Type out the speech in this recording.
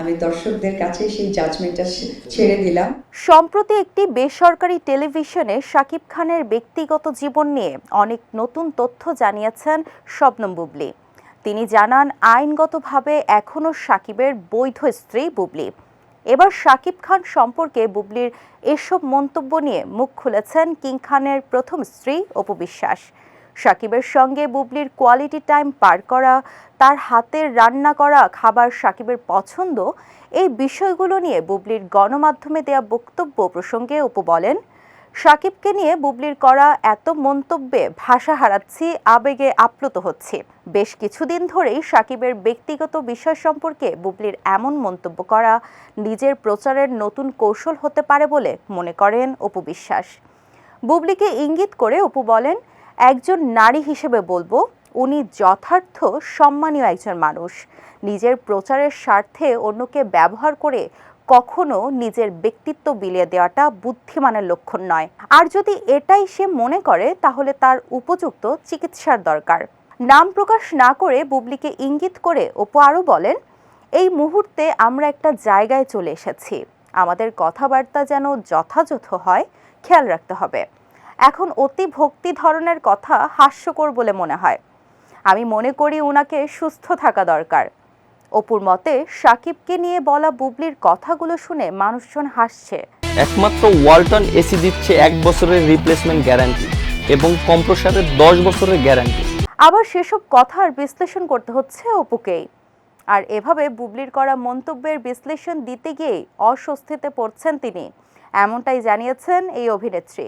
আমি দর্শকদের কাছে সেই জাজমেন্টটা ছেড়ে দিলাম। সম্প্রতি একটি বেসরকারি টেলিভিশনে শাকিব খানের ব্যক্তিগত জীবন নিয়ে অনেক নতুন তথ্য জানিয়েছেন শবনম বুবলি। তিনি জানান, আইনগতভাবে এখনও শাকিবের বৈধ স্ত্রী বুবলি। এবার শাকিব খান সম্পর্কে বুবলির এসব মন্তব্য নিয়ে মুখ খুলেছেন কিং খানের প্রথম স্ত্রী অপু বিশ্বাস। সাকিবের সঙ্গে বুবলির কোয়ালিটি টাইম পার করা, তার হাতের রান্না করা খাবার সাকিবের পছন্দ, এই বিষয়গুলো নিয়ে বুবলির গণমাধ্যমে দেয়া বক্তব্য প্রসঙ্গে অপু বলেন, সাকিবকে নিয়ে বুবলির করা এত মন্তব্যে ভাষা হারাচ্ছি, আবেগে আপ্লুত হচ্ছি। বেশ কিছুদিন ধরেই সাকিবের ব্যক্তিগত বিষয় সম্পর্কে বুবলির এমন মন্তব্য করা নিজের প্রচারের নতুন কৌশল হতে পারে বলে মনে করেন অপু বিশ্বাস। বুবলিকে ইঙ্গিত করে অপু বলেন একজন নারী হিসেবে বলব, উনি যথার্থ সম্মানীয় একজন মানুষ। নিজের প্রচারের স্বার্থে অন্যকে ব্যবহার করে কখনো নিজের ব্যক্তিত্ব বিলিয়ে দেওয়াটা বুদ্ধিমানের লক্ষণ নয়। আর যদি এটাই সে মনে করে, তাহলে তার উপযুক্ত চিকিৎসার দরকার। নাম প্রকাশ না করে বুবলিকে ইঙ্গিত করে অপু আরও বলেন, এই মুহূর্তে আমরা একটা জায়গায় চলে এসেছি। আমাদের কথাবার্তা যেন যথাযথ হয়, খেয়াল রাখতে হবে। এখন অতি ভক্তি ধরনের কথা হাস্যকর বলে মনে হয়। আমি মনে করি ওনাকে সুস্থ থাকা দরকার। অপুর মতে সাকিবকে নিয়ে বলা বুবলির কথাগুলো শুনে মানুষজন হাসছে। একমাত্র ওয়ালটন এসি দিচ্ছে এক বছরের রিপ্লেসমেন্ট গ্যারান্টি এবং কম্প্রসারের দশ বছরের গ্যারান্টি আবার সেসব কথার বিশ্লেষণ করতে হচ্ছে অপুকেই। আর এভাবে বুবলির করা মন্তব্যের বিশ্লেষণ দিতে গিয়ে অস্বস্তিতে পড়ছেন তিনি এমনটাই জানিয়েছেন এই অভিনেত্রী।